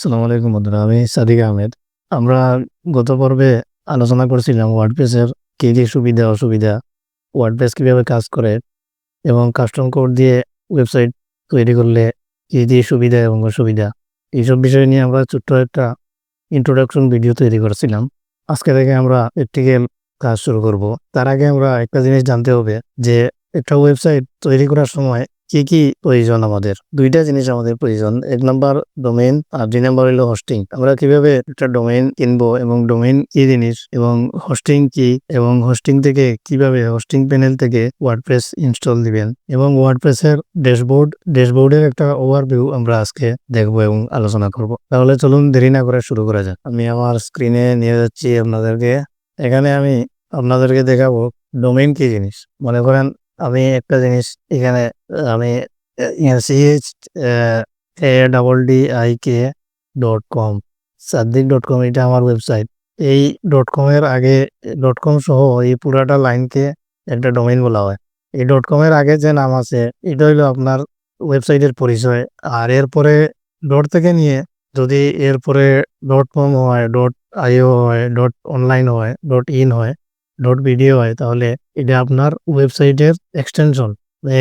সালাম আলাইকুম বন্ধুরা, আমি সাদিক আহমেদ। আমরা গত পর্বে আলোচনা করছিলাম ওয়ার্ডপ্রেসের কী কী সুবিধা, অসুবিধা ওয়ার্ডপ্রেস কীভাবে কাজ করে এবং কাস্টম কোড দিয়ে ওয়েবসাইট তৈরি করলে কী কী সুবিধা এবং অসুবিধা, এইসব বিষয় নিয়ে আমরা ছোট্ট একটা ইন্ট্রোডাকশন ভিডিও তৈরি করেছিলাম। আজকে থেকে আমরা প্র্যাকটিক্যাল কাজ শুরু করব। তার আগে আমরা একটা জিনিস জানতে হবে যে একটা ওয়েবসাইট তৈরি করার সময় কি কি প্রয়োজন আমাদের? দুইটা জিনিস আমাদের প্রয়োজন। এক নাম্বার ডোমেইন আর দুই নাম্বার হলো হোস্টিং আমরা কীভাবে একটা ডোমেইন কিনবো এবং ডোমেইন কি জিনিস এবং হোস্টিং কি এবং হোস্টিং থেকে কীভাবে হোস্টিং প্যানেল থেকে ওয়ার্ডপ্রেস ইনস্টল দিবেন এবং ওয়ার্ডপ্রেসের ড্যাশবোর্ড ড্যাশবোর্ডের একটা ওভারভিউ আমরা আজকে দেখব এবং আলোচনা করব। তাহলে চলুন দেরি না করে শুরু করা যাক। আমি আমার স্ক্রিনে নিয়ে যাচ্ছি আপনাদেরকে। এখানে আমি আপনাদেরকে দেখাবো ডোমেইন কি জিনিস। মনে করেন আমি একটা জিনিস এখানে, আমি CH A double D I K dot com Saddik dot com এটা আমার ওয়েবসাইট এই ডট কমের আগে ডট কম সহ এই পুরাটা লাইনকে একটা ডোমেইন বলা হয়। এই ডট কমের আগে যে নাম আছে, এটা হইল আপনার ওয়েবসাইটের পরিচয়। আর এরপরে ডট থেকে নিয়ে যদি এরপরে ডট কম হয় ডট আইও হয় ডট অনলাইন হয় ডট ইন হয় ডট ভিডিও হয়, তাহলে এটা আপনার ওয়েবসাইটের এক্সটেনশন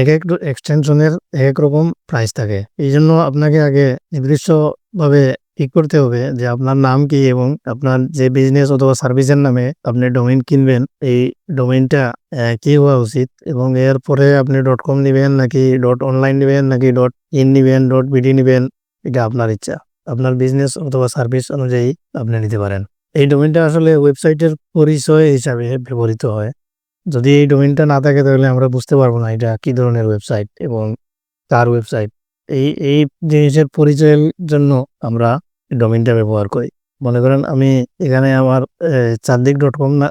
এক এক এক্সটেনশনের এক এক রকম প্রাইস থাকে। এই জন্য আপনাকে আগে নির্দিষ্টভাবে ঠিক করতে হবে যে আপনার নাম কি এবং আপনার যে বিজনেস অথবা সার্ভিসের নামে আপনি ডোমেইন কিনবেন, এই ডোমেইনটা কি হওয়া উচিত এবং এরপরে আপনি. ডট কম নেবেন নাকি. ডট অনলাইন নেবেন নাকি. ডট ইন নেবেন ডট বিডি নেবেন, এটা আপনার ইচ্ছা। আপনার বিজনেস অথবা সার্ভিস অনুযায়ী আপনি নিতে পারেন। এই ডোমেনটা আসলে ওয়েবসাইটের পরিচয় হিসাবে ব্যবহৃত হয়। যদি এই ডোমেনটা না থাকে তাহলে আমরা বুঝতে পারব না এটা কি ধরনের ওয়েবসাইট এবং কার ওয়েবসাইট এই এই জিনিসের পরিচয়ের জন্য আমরা ডোমেনটা ব্যবহার করি। মনে করেন আমি এখানে আমার চারদিক ডট কম না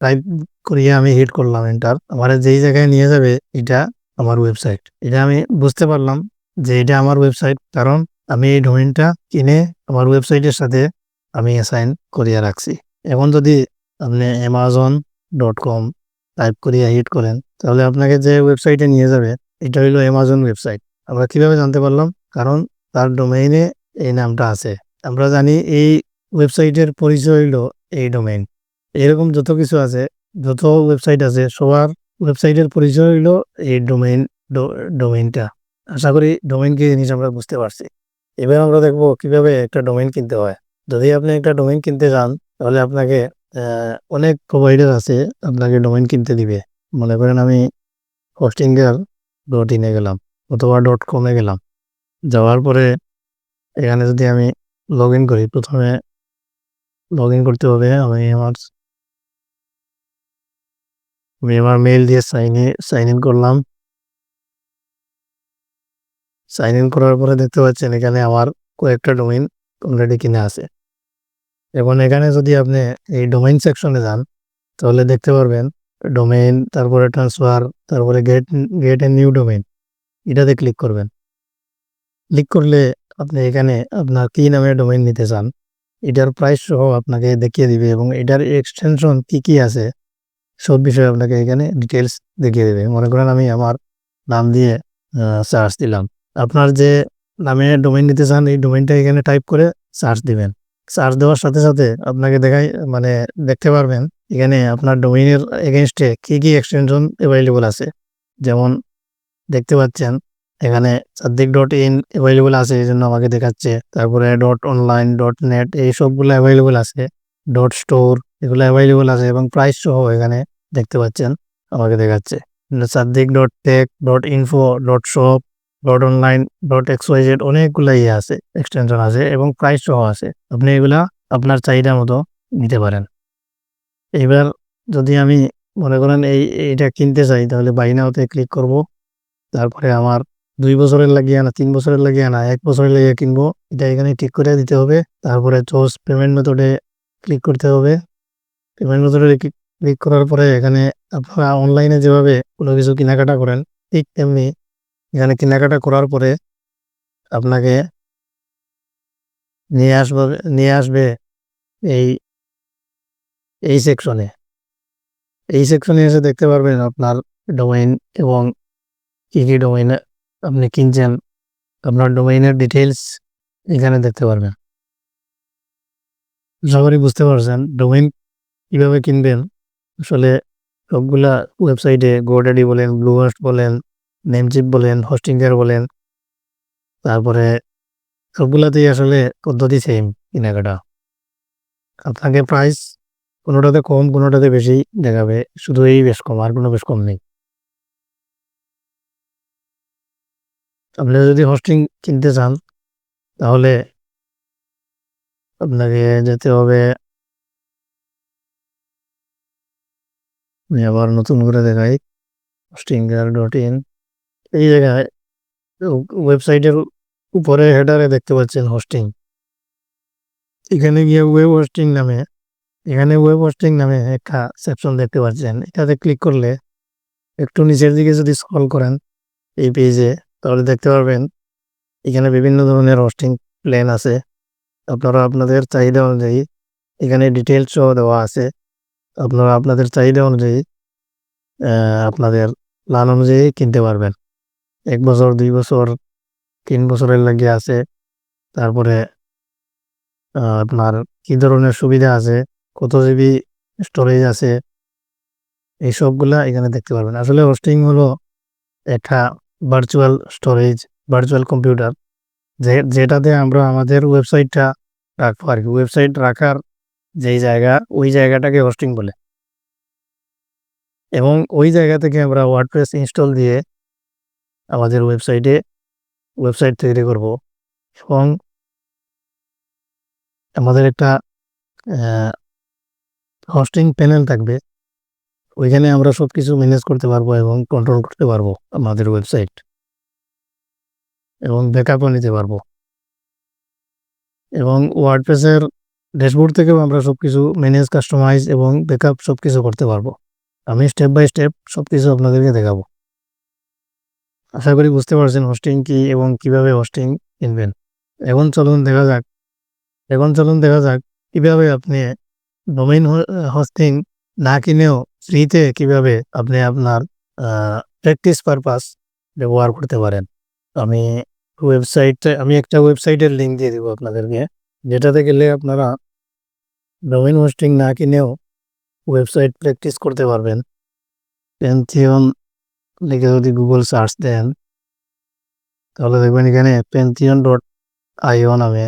টাইপ করিয়ে আমি হিট করলাম এন্টার আমার যেই জায়গায় নিয়ে যাবে এটা আমার ওয়েবসাইট এটা আমি বুঝতে পারলাম যে এটা আমার ওয়েবসাইট কারণ আমি এই ডোমেনটা কিনে আমার ওয়েবসাইটের সাথে আমি অ্যাসাইন করিয়া রাখছি। এখন যদি আপনি অ্যামাজন ডট কম টাইপ করিয়া হিট করেন, তাহলে আপনাকে যে ওয়েবসাইটে নিয়ে যাবে, এটা হইল অ্যামাজন ওয়েবসাইট আমরা কীভাবে জানতে পারলাম? কারণ তার ডোমেইনে এই নামটা আছে। আমরা জানি এই ওয়েবসাইটের পরিচয় হইল এই ডোমেইন এরকম যত কিছু আছে, যত ওয়েবসাইট আছে, সবার ওয়েবসাইটের পরিচয় হইল এই ডোমেইন ডোমেইনটা আশা করি ডোমেইন কি জিনিস আমরা বুঝতে পারছি। এবার আমরা দেখব কীভাবে একটা ডোমেইন কিনতে হয়। যদি আপনি একটা ডোমেইন কিনতে চান, তাহলে আপনাকে অনেক প্রোভাইডার আছে আপনাকে ডোমেইন কিনতে দিবে। মনে করেন আমি হোস্টিংয়ের ডট ইনে গেলাম অথবা ডট কমে গেলাম। যাওয়ার পরে এখানে যদি আমি লগ ইন করি, প্রথমে লগ ইন করতে হবে আমি আমার আমি আমার মেল দিয়ে সাইন সাইন ইন করলাম। সাইন ইন করার পরে দেখতে পাচ্ছেন এখানে আমার কয়েকটা ডোমেইন অলরেডি কিনে আছে। এখন এখানে যদি আপনি এই ডোমেইন সেকশনে যান, তাহলে দেখতে পারবেন ডোমেইন তারপরে ট্রান্সফার তারপরে get get a new domain এটাতে ক্লিক করবেন। ক্লিক করলে আপনি এখানে আপনার কী নামে ডোমেইন নিতে চান, এটার প্রাইস সহ আপনাকে দেখিয়ে দিবে এবং এটার এক্সটেনশন কি কি আছে, সব বিষয়ে আপনাকে এখানে ডিটেলস দেখিয়ে দেবে। মনে করেন আমি আমার নাম দিয়ে সার্চ দিলাম। আপনার যে নামে ডোমেইন নিতে চান, এই ডোমেইনটা এখানে টাইপ করে সার্চ দিবেন। সার্চ দেওয়ার সাথে সাথে আপনাকে দেখাই মানে দেখতে পারবেন এখানে আপনার ডোমেইনের এগেনস্টে কি কি এক্সটেনশন অ্যাভেলেবল আছে। যেমন দেখতে পাচ্ছেন, এখানে সাদ্দিক ডট ইন অ্যাভেলেবল আছে, এই জন্য আমাকে দেখাচ্ছে। তারপরে. ডট অনলাইন ডট নেট এই সবগুলো অ্যাভেলেবল আছে। ডট স্টোর এগুলো অ্যাভেলেবল আছে এবং প্রাইস সহ এখানে দেখতে পাচ্ছেন, আমাকে দেখাচ্ছে। Saddik dot tech dot info dot shop dot online dot X Y Z অনেকগুলো ইয়ে আছে এক্সটেনশন আছে এবং প্রাইস সহ আছে। আপনি এগুলা আপনার চাহিদা মতো নিতে পারেন। এবার যদি আমি মনে করেন এই, এইটা কিনতে চাই, তাহলে বাইনাওতে ক্লিক করব। তারপরে আমার দুই বছরের লাগিয়ে আনা, তিন বছরের লাগিয়ে আনা, এক বছরের লাগিয়ে কিনবো, এটা এখানে ঠিক করে দিতে হবে। তারপরে চোজ পেমেন্ট মেথডে ক্লিক করতে হবে। পেমেন্ট মেথডে ক্লিক করার পরে এখানে আপনারা অনলাইনে যেভাবে কোনো কিছু কেনাকাটা করেন, ঠিক তেমনি এখানে কেনাকাটা করার পরে আপনাকে নিয়ে আসবে নিয়ে আসবে এই এই সেকশনে এই সেকশনে এসে দেখতে পারবেন আপনার ডোমেইন এবং কী কী ডোমেইন আপনি কিনছেন। আপনার ডোমেইনের ডিটেলস এখানে দেখতে পারবেন। আশা করি বুঝতে পারছেন ডোমেইন কীভাবে কিনবেন। আসলে সবগুলা ওয়েবসাইটে গোডাডি বলেন ব্লুহাস্ট বলেন নেমচিপ বলেন হোস্টিংয়ার বলেন, তারপরে সবগুলাতেই আসলে পদ্ধতি সেম কেনাকাটা। আপনাকে প্রাইস কোনোটাতে কম, কোনোটাতে বেশি দেখাবে শুধু এই বেশ কম, আর কোনো বেশ কম নেই। আপনি যদি হোস্টিং কিনতে চান, তাহলে আপনাকে যেতে হবে আমি আবার নতুন করে দেখাই হোস্টিংগার ডট ইন এই জায়গায় ওয়েবসাইটের উপরে হেডারে দেখতে পাচ্ছেন হোস্টিং এখানে গিয়ে ওয়েব হোস্টিং নামে, এখানে ওয়েব হোস্টিং নামে একটা সেকশন দেখতে পাচ্ছেন। এটাতে ক্লিক করলে একটু নিচের দিকে যদি স্ক্রল করেন এই পেজে তাহলে দেখতে পারবেন এখানে বিভিন্ন ধরনের হোস্টিং প্ল্যান আছে। আপনারা আপনাদের চাহিদা অনুযায়ী এখানে ডিটেলস সহ দেওয়া আছে। আপনারা আপনাদের চাহিদা অনুযায়ী আপনাদের প্ল্যান অনুযায়ী কিনতে পারবেন। এক বছর, দুই বছর, তিন বছরের লাগিয়ে আছে। তারপরে আপনার কি ধরনের সুবিধা আছে? কত জিবি স্টোরেজ আছে? এই সবগুলা এখানে দেখতে পারবেন। আসলে হোস্টিং হলো একটা ভার্চুয়াল স্টোরেজ ভার্চুয়াল কম্পিউটার যে, যেটাতে আমরা আমাদের ওয়েবসাইটটা রাখব আর কি। ওয়েবসাইট রাখার যেই জায়গা, ওই জায়গাটাকে হোস্টিং বলে। এবং ওই জায়গা থেকে আমরা ওয়ার্ডপ্রেস ইনস্টল দিয়ে আমাদের ওয়েবসাইটে ওয়েবসাইট তৈরি করব এবং আমাদের একটা হোস্টিং প্যানেল থাকবে। ওইখানে আমরা সব কিছু ম্যানেজ করতে পারব এবং কন্ট্রোল করতে পারব আমাদের ওয়েবসাইট এবং ব্যাকআপও নিতে পারব। এবং ওয়ার্ডপ্রেসের ড্যাশবোর্ড থেকেও আমরা সব কিছু ম্যানেজ কাস্টমাইজ এবং ব্যাকআপ সব কিছু করতে পারব। আমি স্টেপ বাই স্টেপ সব কিছু আপনাদেরকে দেখাবো। আশা করি বুঝতে পারছেন হোস্টিং কি এবং কীভাবে হোস্টিং কিনবেন। এখন চলুন দেখা যাক, এখন চলুন দেখা যাক কীভাবে আপনি ডোমেইন হোস্টিং না কিনেও ফ্রিতে কীভাবে আপনি আপনার প্র্যাকটিস পারপাস ব্যবহার করতে পারেন। আমি ওয়েবসাইটে আমি একটা ওয়েবসাইটের লিঙ্ক দিয়ে দেবো আপনাদেরকে, যেটাতে গেলে আপনারা ডোমেইন হোস্টিং না কিনেও ওয়েবসাইট প্র্যাকটিস করতে পারবেন। পেন্থিয়ন লিখে যদি গুগল সার্চ দেন, তাহলে দেখবেন এখানে পেন্থিয়ন ডট আইও নামে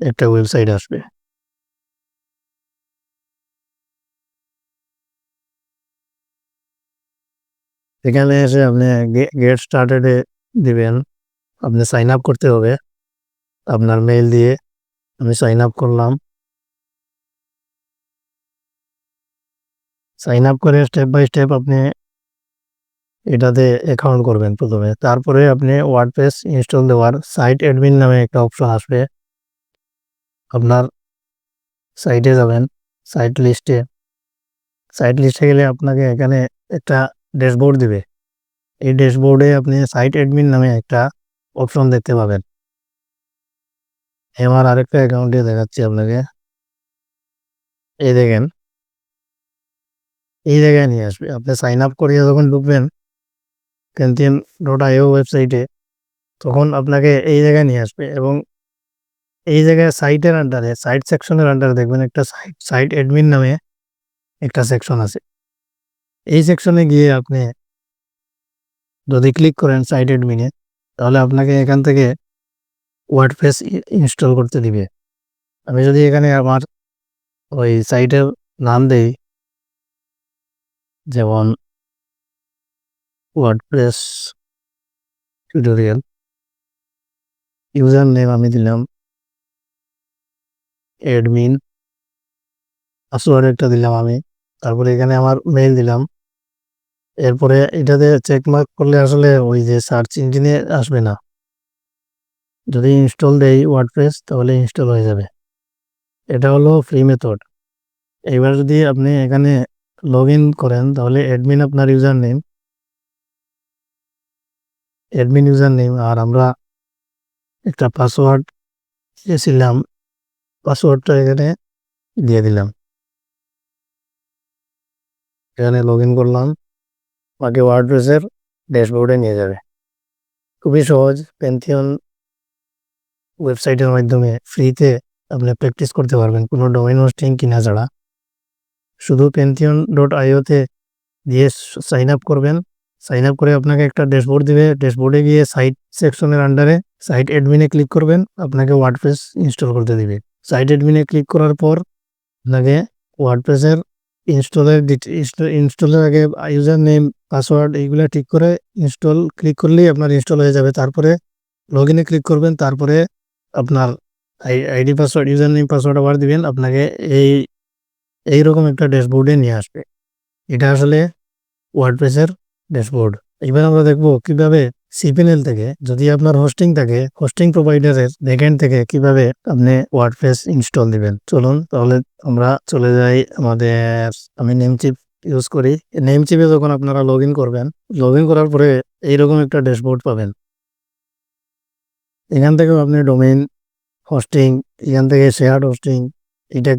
একটা ওয়েবসাইট আসবে। এখানে এসে আপনি গেট স্টার্টেডে দিবেন, আপনি সাইন আপ করতে হবে। আপনার মেইল দিয়ে আমি সাইন আপ করলাম। সাইন আপ করে স্টেপ বাই স্টেপ আপনি এটাতে অ্যাকাউন্ট করবেন প্রথমে। তারপরে আপনি ওয়ার্ডপ্রেস ইনস্টল দেওয়ার সাইট অ্যাডমিন নামে একটা অপশন আসবে। আপনার সাইটে যাবেন সাইট লিস্টে সাইট লিস্টে গেলে আপনাকে এখানে একটা ড্যাশবোর্ড দিবে। এই ড্যাশবোর্ডে আপনি সাইট অ্যাডমিন নামে একটা অপশন দেখতে পাবেন। আমার আরেকটা অ্যাকাউন্টে দেখাচ্ছি আপনাকে। এই দেখেন। এই জায়গায় নিয়ে আসবে। আপনি সাইন আপ করিয়ে যখন ঢুকবেন ক্যান্টিন ডট আইও ওয়েবসাইটে তখন আপনাকে এই জায়গায় নিয়ে আসবে এবং এই জায়গায় সাইটের আন্ডারে সাইট সেকশনের আন্ডারে দেখবেন একটা সাইট সাইট অ্যাডমিন নামে একটা সেকশন আছে। এই সেকশনে গিয়ে আপনি যদি ক্লিক করেন সাইট অ্যাডমিনে তাহলে আপনাকে এখান থেকে ওয়ার্ডপ্রেস ইনস্টল করতে দিবে। আমি যদি এখানে আমার ওই সাইটের নাম দেই, যেমন ওয়ার্ডপ্রেস টিউটোরিয়াল ইউজার নেম আমি দিলাম অ্যাডমিন পাসওয়ার্ড একটা দিলাম আমি। তারপরে এখানে আমার মেইল দিলাম। এরপরে এটাতে চেকমার্ক করলে আসলে ওই যে সার্চ ইঞ্জিনে আসবে না। যদি ইনস্টল দেই ওয়ার্ডপ্রেস তাহলে ইনস্টল হয়ে যাবে। এটা হলো ফ্রি মেথড এবার যদি আপনি এখানে লগ করেন তাহলে অ্যাডমিন আপনার user name admin user name আর আমরা একটা পাসওয়ার্ড দিয়েছিলাম। পাসওয়ার্ডটা এখানে দিয়ে দিলাম। এখানে লগ ইন করলাম আমাকে ওয়ার্ডপ্রেসের ড্যাশবোর্ডে নিয়ে যাবে। খুবই সহজ। পেন্থিয়ন ওয়েবসাইটের মাধ্যমে ফ্রিতে আপনি প্র্যাকটিস করতে পারবেন। কোনো ডোমেন হোস্টিং কিনা ছাড়া। শুধু পেন্থিয়ন ডট আইওতে দিয়ে সাইন আপ করবেন। সাইন আপ করে আপনাকে একটা ড্যাশবোর্ড দিবে। ড্যাশবোর্ডে গিয়ে সাইট সেকশনের আন্ডারে সাইট অ্যাডমিনে ক্লিক করবেন। আপনাকে ওয়ার্ডপ্রেস ইনস্টল করতে দিবে। সাইট অ্যাডমিনে ক্লিক করার পর আপনাকে ওয়ার্ডপ্রেসের ইনস্টলের ইনস্টলের আগে ইউজার নেম পাসওয়ার্ড এইগুলো ঠিক করে ইনস্টল ক্লিক করলেই আপনার ইনস্টল হয়ে যাবে। তারপরে লগ ইনে ক্লিক করবেন। তারপরে আপনার ID password user name password আবার দিবেন। আপনাকে এই এইরকম একটা ড্যাশবোর্ডে নিয়ে আসবে। এটা আসলে ওয়ার্ডপ্রেসের ড্যাশবোর্ড। এবার আমরা দেখব কীভাবে সিপিএনএল থেকে, যদি আপনার হোস্টিং থাকে হোস্টিং প্রোভাইডারের ব্যাকএন্ড থেকে কীভাবে আপনি ওয়ার্ডপ্রেস ইনস্টল দিবেন। চলুন তাহলে আমরা চলে যাই আমাদের, আমি নেম চিপ ইউজ করি। নেম চিপে যখন আপনারা লগ করবেন লগ করার পরে এইরকম একটা ড্যাশবোর্ড পাবেন। এখান থেকেও আপনি ডোমেইন হোস্টিং এখান থেকে শেয়ার হোস্টিং এটা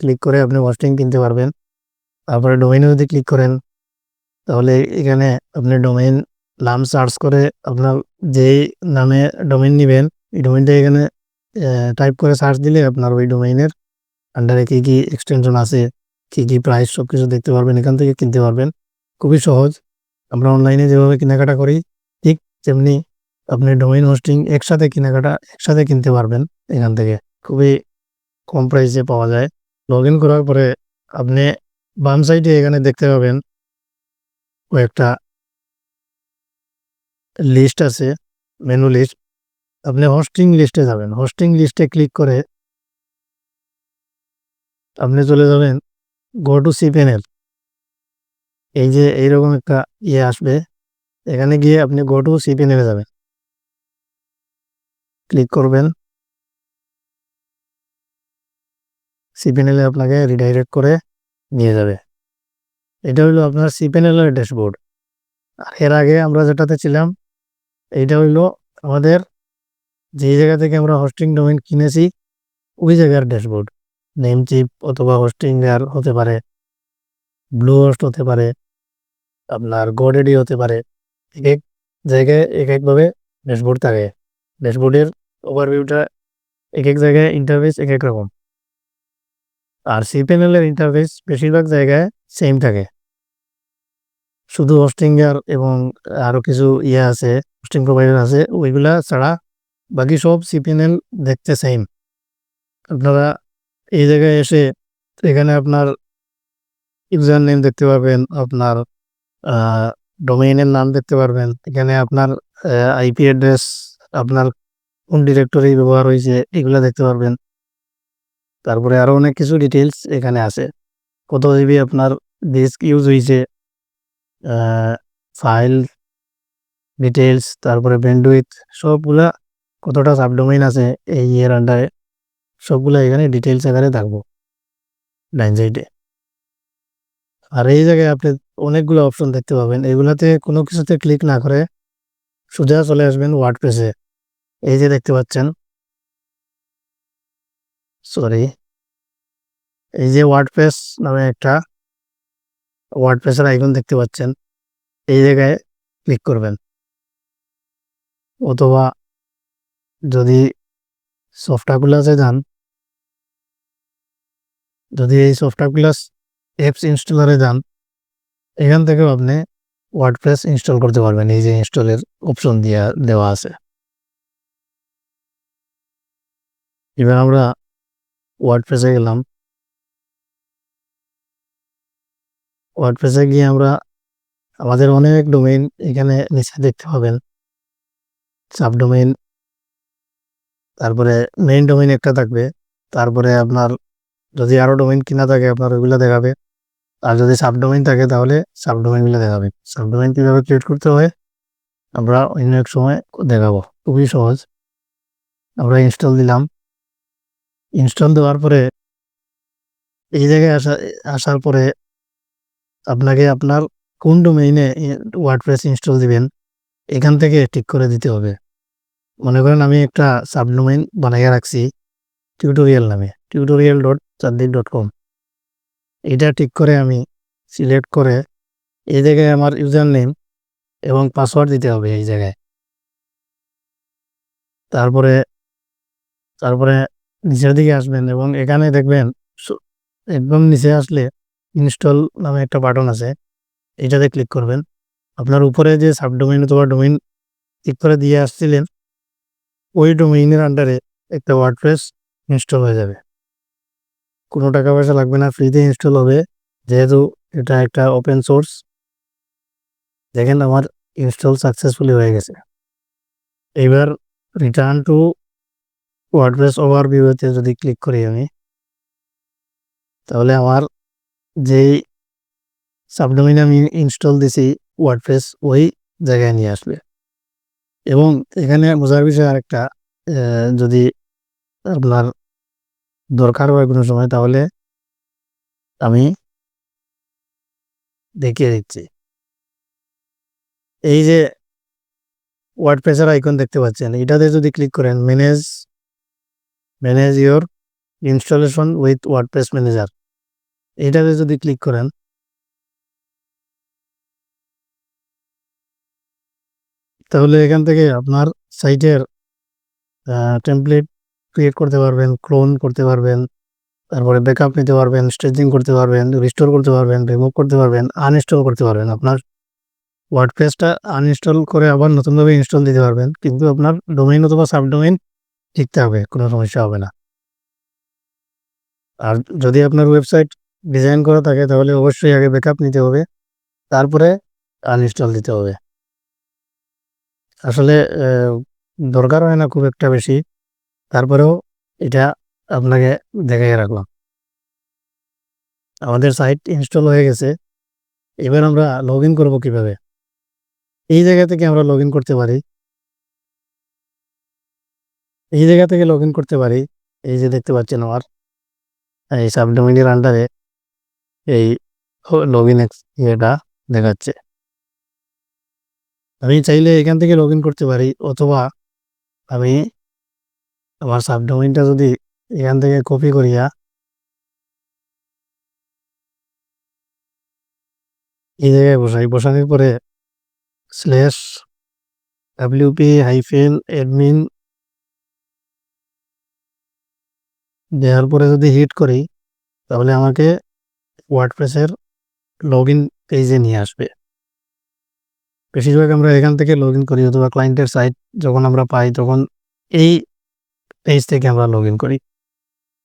ক্লিক করে আপনি হোস্টিং কিনতে পারবেন। তারপরে ডোমেইনে যদি ক্লিক করেন তাহলে এখানে আপনি ডোমেইন নাম সার্চ করে আপনার যেই নামে ডোমেইন নেবেন, এই ডোমেইনটা এখানে টাইপ করে সার্চ দিলে আপনার ওই ডোমেইনের আন্ডারে কী কী এক্সটেনশন আছে, কী কী প্রাইস সব কিছু দেখতে পারবেন, এখান থেকে কিনতে পারবেন। খুবই সহজ। আমরা অনলাইনে যেভাবে কেনাকাটা করি, ঠিক তেমনি আপনি ডোমেইন হোস্টিং একসাথে কেনাকাটা, একসাথে কিনতে পারবেন এখান থেকে। খুবই কম প্রাইসে পাওয়া যায়। লগ ইন করার পরে আপনি বাম সাইডে এখানে দেখতে পাবেন কয়েকটা লিস্ট আছে মেনু লিস্ট আপনি হোস্টিং লিস্টে যাবেন। হোস্টিং লিস্টে ক্লিক করে আপনি চলে যাবেন গো টু সি প্যানেল এই যে এইরকম একটা ইয়ে আসবে, এখানে গিয়ে আপনি গো টু সি প্যানেলে যাবেন। ক্লিক করবেন। সি প্যানেলে আপনাকে রিডাইরেক্ট করে নিয়ে যাবে। এটা হইল আপনার সি প্যানেলের ড্যাশবোর্ড আর এর আগে আমরা যেটাতে ছিলাম, এইটা হইল আমাদের যেই জায়গা থেকে আমরা হোস্টিং ডোমেন কিনেছি, ওই জায়গার ড্যাশবোর্ড নেম চিপ অথবা হোস্টিং আর হতে পারে ব্লু হোস্ট হতে পারে, আপনার গোডেডি হতে পারে, এক এক জায়গায় এক একভাবে ড্যাশবোর্ড থাকে। ড্যাশবোর্ডের ওভারভিউটা এক এক জায়গায় ইন্টারফেস এক এক রকম। আর সি প্যানেলের ইন্টারফেস বেশিরভাগ জায়গায় সেম থাকে। শুধু হোস্টিংয়ার এবং আরও কিছু ইয়ে আছে হোস্টিং প্রোভাইডার আছে, ওইগুলা ছাড়া বাকি সব সিপিএনএল দেখতে সেম আপনারা এই জায়গায় এসে এখানে আপনার ইউজার নেম দেখতে পারবেন, আপনার ডোমেইনের নাম দেখতে পারবেন। এখানে আপনার আইপি অ্যাড্রেস আপনার কোন ডিরেক্টরি ব্যবহার হয়েছে, এগুলো দেখতে পারবেন। তারপরে আরও অনেক কিছু ডিটেলস এখানে আছে। কত জিবি আপনার ডিস্ক ইউজ হয়েছে ফাইল ডিটেলস তারপরে ব্যান্ডউইথ সবগুলা কতটা সাবডোমেইন আছে এই ইয়ের আন্ডারে সবগুলো এখানে ডিটেলস আকারে থাকব ডাইন সাইডে আর এই জায়গায় আপনি অনেকগুলো অপশন দেখতে পাবেন, এগুলাতে কোনো কিছুতে ক্লিক না করে সোজা চলে আসবেন ওয়ার্ড পেসে এই যে দেখতে পাচ্ছেন সরি এই যে ওয়ার্ড পেস নামে একটা ওয়ার্ড পেসের আইকন দেখতে পাচ্ছেন, এই জায়গায় ক্লিক করবেন। অথবা যদি সফটওয়্যারগুলোতে যান, যদি এই সফটওয়্যারগুলো অ্যাপস ইনস্টলারে যান, এখান থেকেও আপনি ওয়ার্ডপ্রেস ইনস্টল করতে পারবেন, এই যে ইনস্টলের অপশন দিয়ে দেওয়া আছে। এবার আমরা ওয়ার্ডপ্রেসে গেলাম। ওয়ার্ডপ্রেসে গিয়ে আমরা আমাদের অনেক ডোমেইন এখানে নিচে দেখতে পাবেন। সাবডোমেইন তারপরে মেইন ডোমেইন একটা থাকবে। তারপরে আপনার যদি আরও ডোমেইন কিনা থাকে, আপনার ওইগুলো দেখাবে। আর যদি সাবডোমেইন থাকে, তাহলে সাবডোমেইনগুলো দেখাবে। সাবডোমেইন কীভাবে ক্রিয়েট করতে হয়, আমরা অন্য এক সময় দেখাবো। খুবই সহজ। আমরা ইনস্টল দিলাম। ইনস্টল দেওয়ার পরে এই জায়গায় আসা, আসার পরে আপনাকে আপনার কোন ডোমেইনে ওয়ার্ডপ্রেস ইনস্টল দিবেন, এখান থেকে ঠিক করে দিতে হবে। মনে করেন আমি একটা সাবডোমেইন বানাইয়া রাখছি টিউটোরিয়াল নামে tutorial dot Chardik dot com এটা ঠিক করে আমি সিলেক্ট করে এই জায়গায় আমার ইউজার নেম এবং পাসওয়ার্ড দিতে হবে এই জায়গায়। তারপরে তারপরে নিচের দিকে আসবেন এবং এখানে দেখবেন একদম নিচে আসলে ইনস্টল নামে একটা বাটন আছে, এটাতে ক্লিক করবেন। আপনার উপরে যে সাবডোমেইন অথবা ডোমেইন ক্লিক করে দিয়ে আসছিলেন, ওই ডোমেইনের আন্ডারে একটা ওয়ার্ডপ্রেস ইনস্টল হয়ে যাবে। কোনো টাকা পয়সা লাগবে না ফ্রিতে ইনস্টল হবে। যেহেতু এটা একটা ওপেন সোর্স দেখেন আমার ইনস্টল সাকসেসফুলি হয়ে গেছে। এবার রিটার্ন টু ওয়ার্ডপ্রেস ওভারভিউতে যদি ক্লিক করি আমি, তাহলে আমার যেই সাবডোমেইন আমি ইনস্টল দিছি ওয়ার্ডপ্রেস ওই জায়গায় নিয়ে আসবে। এবং এখানে বোঝার বিষয় আরেকটা যদি আপনার দরকার হয় কোনো সময়, তাহলে আমি দেখিয়ে দিচ্ছি। এই যে ওয়ার্ডপ্রেসের আইকন দেখতে পাচ্ছেন, এটাতে যদি ক্লিক করেন manage manage your installation with WordPress manager এটাতে যদি ক্লিক করেন, তাহলে এখান থেকে আপনার সাইটের টেমপ্লেট ক্রিয়েট করতে পারবেন ক্লোন করতে পারবেন, তারপরে ব্যাকআপ নিতে পারবেন স্ট্রেচিং করতে পারবেন রিস্টোর করতে পারবেন রিমুভ করতে পারবেন আনইনস্টল করতে পারবেন। আপনার ওয়ার্ড ওয়ার্ডপ্রেসটা আনইনস্টল করে আবার নতুনভাবে ইনস্টল দিতে পারবেন, কিন্তু আপনার ডোমেইন অথবা সাবডোমেইন ঠিক থাকবে কোনো সমস্যা হবে না। আর যদি আপনার ওয়েবসাইট ডিজাইন করা থাকে, তাহলে অবশ্যই আগে ব্যাকআপ নিতে হবে। তারপরে আনইনস্টল দিতে হবে। আসলে দরকার হয় না খুব একটা বেশি। তারপরেও এটা আপনাকে দেখাই রাখলাম আমাদের সাইট ইনস্টল হয়ে গেছে। এবার আমরা লগ ইন করব কীভাবে? এই জায়গা থেকে আমরা লগ ইন করতে পারি। এই জায়গা থেকে লগ ইন করতে পারি। এই যে দেখতে পাচ্ছেন আমার, এই সাবডোমিনের আন্ডারে এই লগ ইন ইয়েটা দেখাচ্ছে। আমি চাইলে এখান থেকে লগ করতে পারি, অথবা আমি আমার সাবডোমিনটা যদি এখান থেকে কপি করিয়া এই জায়গায় বসাই, বসানোর পরে স্ল্যাশ ডাব্লিউপি হাইফেন অ্যাডমিন দেওয়ার পরে যদি হিট করি, তাহলে আমাকে ওয়ার্ডপ্রেসের লগ ইন পেজে নিয়ে আসবে। বেশিরভাগ আমরা এখান থেকে লগ ইন করি অথবা ক্লায়েন্টের সাইট যখন আমরা পাই তখন এই পেজ থেকে আমরা লগ ইন করি।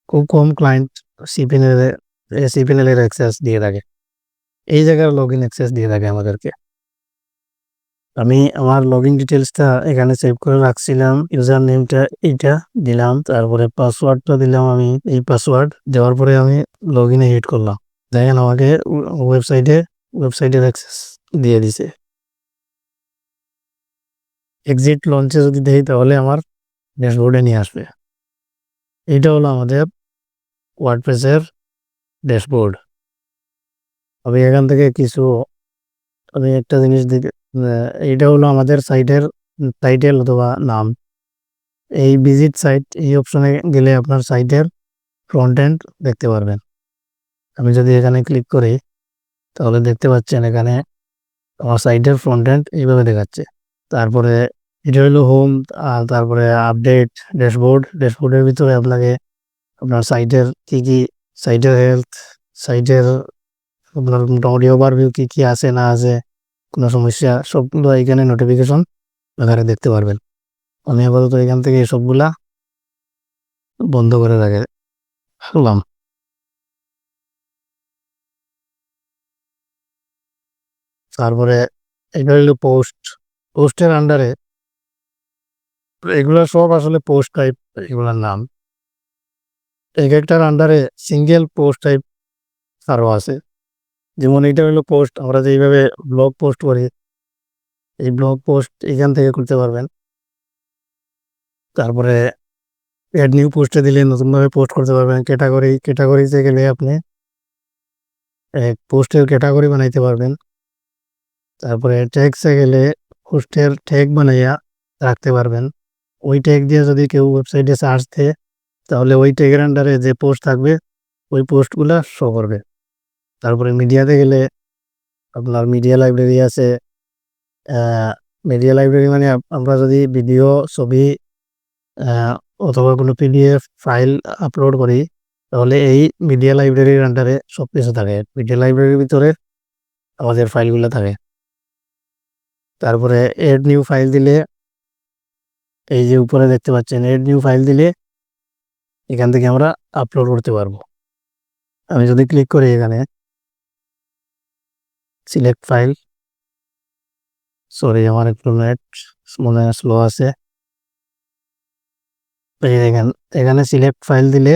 খুব কম ক্লায়েন্ট সিপিএনএল সিপিএনএল এর অ্যাক্সেস দিয়ে থাকে। এই জায়গার লগ ইন অ্যাক্সেস দিয়ে থাকে আমাদেরকে। আমি আমার লগ ইন ডিটেলসটা এখানে সেভ করে রাখছিলাম ইউজার নেমটা এইটা দিলাম, তারপরে পাসওয়ার্ডটা দিলাম আমি, এই পাসওয়ার্ড দেওয়ার পরে আমি লগ ইনে হিট করলাম। দেখেন আমাকে ওয়েবসাইটে ওয়েবসাইটের অ্যাক্সেস দিয়ে দিছে। এক্সিট লঞ্চে যদি দেই তাহলে আমার ড্যাশবোর্ডে নিয়ে আসবে। এটা হলো আমাদের ওয়ার্ডপ্রেসের ড্যাশবোর্ড আমি এখান থেকে কিছু, আমি একটা জিনিস দিকে এইটা হলো আমাদের সাইটের টাইটেল অথবা নাম। এই ভিজিট সাইট এই অপশনে গেলে আপনার সাইটের ফ্রন্ট এন্ড দেখতে পারবেন। আমি যদি এখানে ক্লিক করি, তাহলে দেখতে পাচ্ছেন এখানে আমার সাইটের ফ্রন্ট এন্ড এইভাবে দেখাচ্ছে। তারপরে এটা হলো হোম আর তারপরে আপডেট ড্যাশবোর্ড ড্যাশবোর্ডের ভিতরে আপনাকে আপনার সাইটের কি কি সাইটের হেলথ সাইটের আপনার মোটামুটি ওভারভিউ কি কি আছে, না আছে, কোনো সমস্যা, সবগুলো এখানে নোটিফিকেশন আকারে দেখতে পারবেন। আমি আপাতত এখান থেকে সবগুলা বন্ধ করে রাখে রাখলাম। তারপরে এটা হলো পোস্ট পোস্টের আন্ডারে এগুলো সব আসলে পোস্ট টাইপ এগুলোর নাম। এক একটার আন্ডারে সিঙ্গেল পোস্ট টাইপ আরও আছে। যেমন এটা হলো পোস্ট আমরা যে এইভাবে ব্লগ পোস্ট করি, এই ব্লগ পোস্ট এখান থেকে করতে পারবেন। তারপরে অ্যাড নিউ পোস্টে দিলে নতুনভাবে পোস্ট করতে পারবেন। ক্যাটাগরি ক্যাটাগরিতে গেলে আপনি এক পোস্টের ক্যাটাগরি বানাইতে পারবেন। তারপরে ট্যাক্সে গেলে পোস্টের ট্যাগ বানাইয়া রাখতে পারবেন। ওই ট্যাগ দিয়ে যদি কেউ ওয়েবসাইটে সার্চ দেয়, তাহলে ওই ট্যাগের আন্ডারে যে পোস্ট থাকবে, ওই পোস্টগুলা শো করবে। তারপরে মিডিয়াতে গেলে আপনার মিডিয়া লাইব্রেরি আছে। মিডিয়া লাইব্রেরি মানে আমরা যদি ভিডিও ছবি অথবা কোনো পিডিএফ ফাইল আপলোড করি, তাহলে এই মিডিয়া লাইব্রেরির আন্ডারে সব কিছু থাকে। মিডিয়া লাইব্রেরির ভিতরে আমাদের ফাইলগুলো থাকে। তারপরে এড নিউ ফাইল দিলে, এই যে উপরে দেখতে পাচ্ছেন এড নিউ ফাইল দিলে এখান থেকে আমরা আপলোড করতে পারব। আমি যদি ক্লিক করি এখানে সিলেক্ট ফাইল সরি আমার একটু নেট মনে স্লো আছে। দেখেন এখানে সিলেক্ট ফাইল দিলে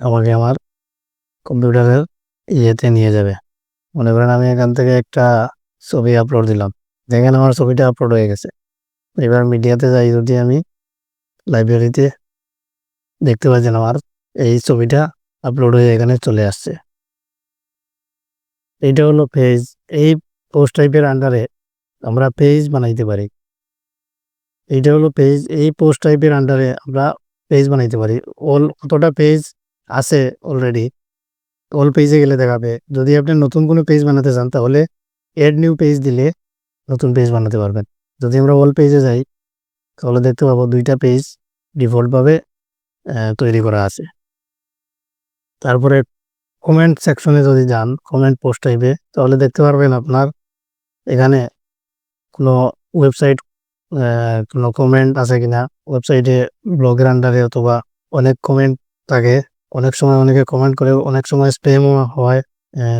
আমাকে আমার কম্পিউটারের ইয়েতে নিয়ে যাবে। মনে করেন আমি এখান থেকে একটা ছবি আপলোড দিলাম। দেখেন আমার ছবিটা আপলোড হয়ে গেছে। এবার মিডিয়াতে যাই, যদি আমি লাইব্রেরিতে দেখতে পাচ্ছেন আমার এই ছবিটা আপলোড হয়ে এখানে চলে আসছে। এইটা হলো পেজ এই পোস্ট টাইপের আন্ডারে আমরা পেজ বানাইতে পারি। এইটা হলো পেজ এই পোস্ট টাইপের আন্ডারে আমরা পেজ বানাইতে পারি। অল কতটা পেজ আছে অলরেডি অল পেজে গেলে দেখাবে। যদি আপনি নতুন কোনো পেজ বানাতে চান, তাহলে এড নিউ পেজ দিলে নতুন পেজ বানাতে পারবেন। যদি আমরা অল পেজে যাই, তাহলে দেখতে পাবো দুইটা পেজ ডিফল্টভাবে তৈরি করা আছে। তারপরে কমেন্ট সেকশনে যদি যান কমেন্ট পোস্ট টাইপে তাহলে দেখতে পারবেন আপনার এখানে কোনো ওয়েবসাইট কোনো কমেন্ট আছে কিনা। ওয়েবসাইটে ব্লগের আন্ডারে অথবা অনেক কমেন্ট থাকে। অনেক সময় অনেকে কমেন্ট করে অনেক সময় স্প্যামও হয়।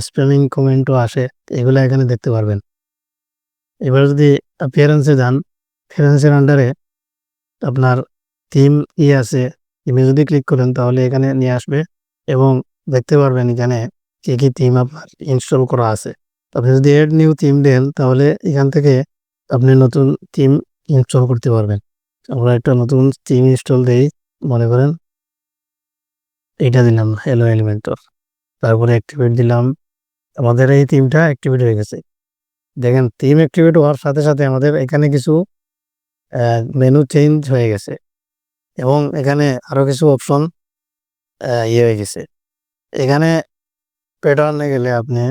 স্প্যামিং কমেন্টও আসে, এগুলো এখানে দেখতে পারবেন। এবার যদি অ্যাপিয়ারেন্সে যান অ্যাপিয়ারেন্সের আন্ডারে আপনার থিম ই আছে থিমে যদি ক্লিক করেন, তাহলে এখানে নিয়ে আসবে এবং দেখতে পারবেন এখানে কি কি থিম আপনার ইনস্টল করা আছে। আপনি যদি এড নিউ থিম দেন, তাহলে এখান থেকে আপনি নতুন থিম ইনস্টল করতে পারবেন। আমরা একটা নতুন থিম ইনস্টল দেই, মনে করেন এটা দিলাম হ্যালো এলিমেন্টর তারপরে অ্যাক্টিভেট দিলাম। আমাদের এই থিমটা অ্যাক্টিভেট হয়ে গেছে। দেখেন থিম অ্যাক্টিভেট হওয়ার সাথে সাথে আমাদের এখানে কিছু মেনু চেঞ্জ হয়ে গেছে। এবং এখানে আরও কিছু অপশন ইয়ে হয়ে গেছে। এখানে প্যাটার্নে গেলে আপনি,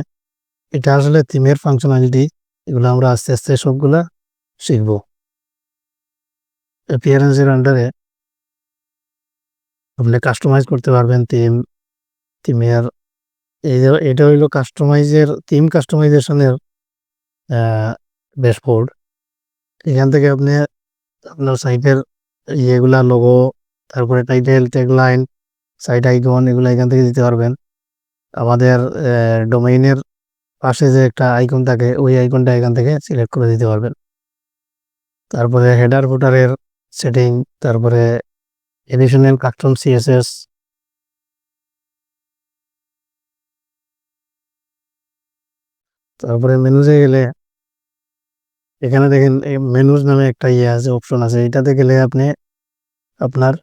এটা আসলে থিমের ফাংশনালিটি এগুলো আমরা আস্তে আস্তে সবগুলা শিখব। অ্যাপিয়ারেন্সের আন্ডারে আপনি কাস্টমাইজ করতে পারবেন থিম থিমের এই এটা হইল কাস্টমাইজের থিম কাস্টমাইজেশনের ড্যাশবোর্ড এখান থেকে আপনি আপনার সাইটের ইয়েগুলা লোগো তারপরে টাইটেল ট্যাগলাইন সাইট আইকন এগুলো এখান থেকে দিতে পারবেন। আমাদের ডোমেইনের পাশে যে একটা আইকন থাকে, ওই আইকনটা এখান থেকে সিলেক্ট করে দিতে পারবেন। তারপরে হেডার ফুটারের সেটিং তারপরে এডিশনাল কাস্টম সিএসএস তারপরে মেনুজে গেলে এখানে দেখেন এই মেনুজ নামে একটা ইয়ে আছে অপশন আছে। এটাতে গেলে আপনি আপনার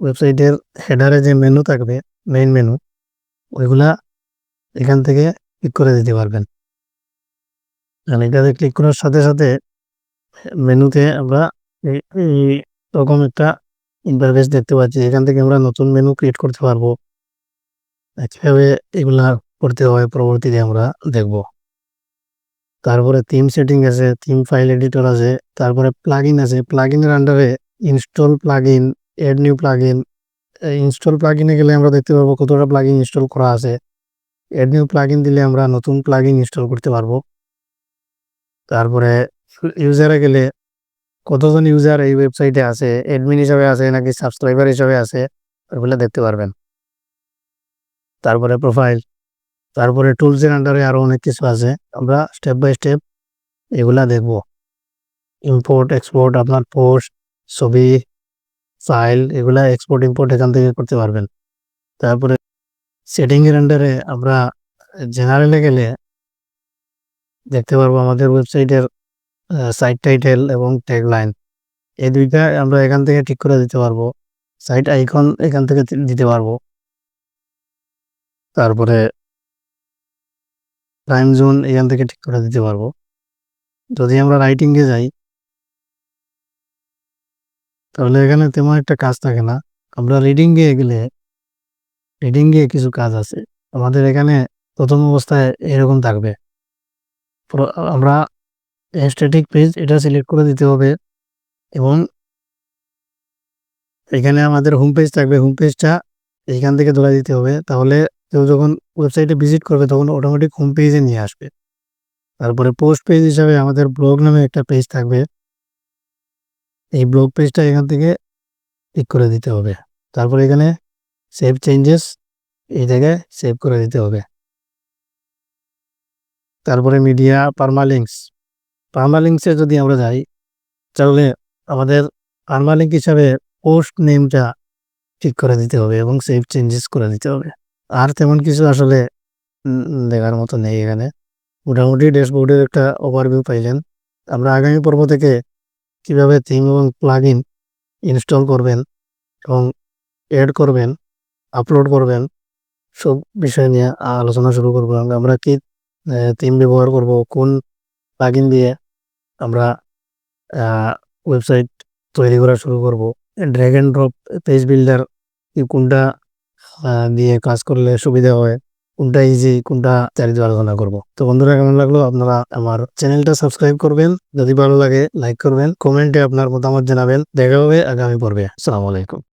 ওয়েবসাইটের হেডারে যে মেনু থাকবে মেইন মেনু ওইগুলা এখান থেকে ক্লিক করে দিতে পারবেন। কারণ এটাতে ক্লিক করার সাথে সাথে মেনুতে আমরা এই রকম একটা ইন্টারফেস দেখতে পাচ্ছি। এখান থেকে আমরা নতুন মেনু ক্রিয়েট করতে পারব। কীভাবে এগুলা করতে হয়, পরবর্তীতে আমরা দেখব। তারপরে থিম সেটিং আছে থিম ফাইল এডিটর আছে, তারপরে প্লাগ আছে। প্লাগ ইনের আন্ডারে install plugin add new plugin install plug ইনে গেলে আমরা দেখতে পারব কতটা প্লাগ ইন ইনস্টল করা আছে। এড নিউ প্লাগ ইন দিলে আমরা নতুন প্লাগ ইন ইনস্টল করতে পারব। তারপরে ইউজারে গেলে কতজন ইউজার এই ওয়েবসাইটে আছে অ্যাডমিন হিসাবে আছে নাকি সাবস্ক্রাইবার হিসাবে আছে, ওগুলো দেখতে পারবেন। তারপরে প্রোফাইল তারপরে টুলসের আন্ডারে আরও অনেক কিছু আছে। আমরা স্টেপ বাই স্টেপ এগুলা দেখব। ইম্পোর্ট এক্সপোর্ট আপনার পোস্ট ছবি ফাইল এগুলা এক্সপোর্ট ইম্পোর্ট এখান থেকে করতে পারবেন। তারপরে সেটিংয়ের আন্ডারে আমরা জেনারেলে গেলে দেখতে পারব আমাদের ওয়েবসাইটের সাইট টাইটেল এবং ট্যাগ লাইন এই দুইটা আমরা এখান থেকে ঠিক করে দিতে পারব। সাইট আইকন এখান থেকে দিতে পারব। তারপরে টাইম জোন এখান থেকে ঠিক করে দিতে পারব। যদি আমরা রাইটিংয়ে যাই, তাহলে এখানে তেমন একটা কাজ থাকে না। আমরা রিডিংয়ে গেলে রিডিং গিয়ে কিছু কাজ আছে। আমাদের এখানে প্রথম অবস্থায় এরকম থাকবে। আমরা স্ট্যাটিক পেজ এটা সিলেক্ট করে দিতে হবে এবং এখানে আমাদের হোম পেজ থাকবে। হোম পেজটা এইখান থেকে ধরে দিতে হবে। তাহলে কেউ যখন ওয়েবসাইটে ভিজিট করবে, তখন অটোমেটিক হোম পেজে নিয়ে আসবে। তারপরে পোস্ট পেজ হিসাবে আমাদের ব্লগ নামে একটা পেজ থাকবে। এই ব্লগ পেজটা এখান থেকে ক্লিক করে দিতে হবে। তারপরে এখানে সেভ চেঞ্জেস এই জায়গায় সেভ করে দিতে হবে। তারপরে মিডিয়া পারমালিঙ্কস পারমালিঙ্কসে যদি আমরা যাই, তাহলে আমাদের পারমালিঙ্ক হিসাবে পোস্ট নেমটা ঠিক করে দিতে হবে এবং সেভ চেঞ্জেস করে দিতে হবে। আর তেমন কিছু আসলে দেখার মতো নেই এখানে। মোটামুটি ড্যাশবোর্ডের একটা ওভারভিউ পাইলেন। আমরা আগামী পর্ব থেকে কীভাবে থিম এবং প্লাগ ইন ইনস্টল করবেন এবং এড করবেন আপলোড করবেন, সব বিষয় নিয়ে আলোচনা শুরু করব আমরা। কি থিম ব্যবহার করব, কোন প্লাগ দিয়ে আমরা ওয়েবসাইট তৈরি করা শুরু করব drag and drop page builder কোনটা দিয়ে কাজ করলে সুবিধা হয়। কোনটা ইজি কোনটা চারিত আলোচনা করব। তো বন্ধুরা, কেমন লাগল? আপনারা আমার চ্যানেলটা সাবস্ক্রাইব করবেন। যদি ভালো লাগে লাইক করবেন। কমেন্টে আপনার মতামত জানাবেন। দেখা হবে আগামী পর্বে। আসসালামু আলাইকুম।